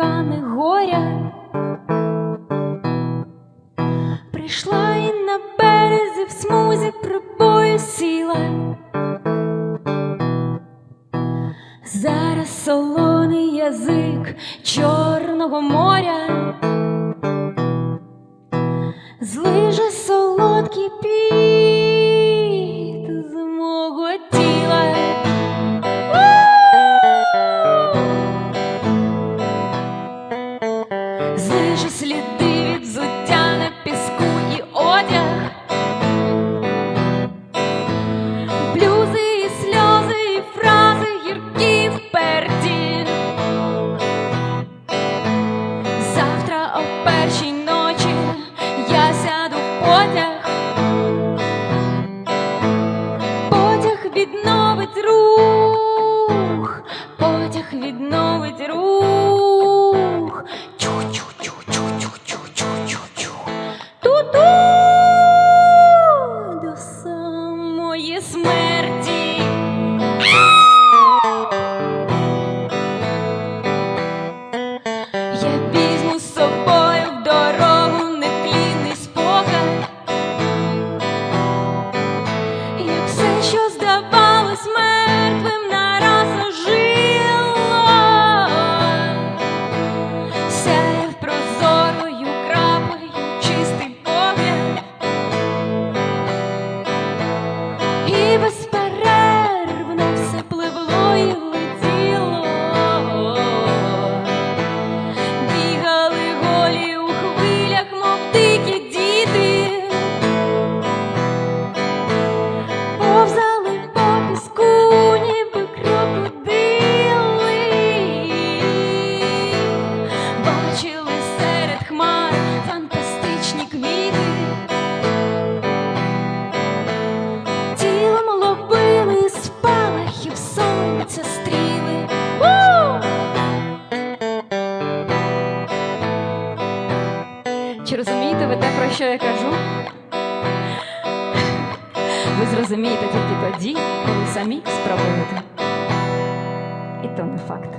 урагани горя. Прийшла і на березі в смузі прибою сіла. Зараз солоний язик Чорного моря злиже Злиже сліди від взуття на піску і одяг. Блюзи і сльози, і фрази гіркі вперті. Завтра о першій ночі я сяду в потяг. Потяг відновить рух, потяг відновить рух. Смерті. Я візьму з собою в дорогу неплідний спогад, як все, що здавалось мертвим, Чи розумієте ви те, про що я кажу? Ви зрозумієте тільки тоді, коли самі спробуєте. І то не факт.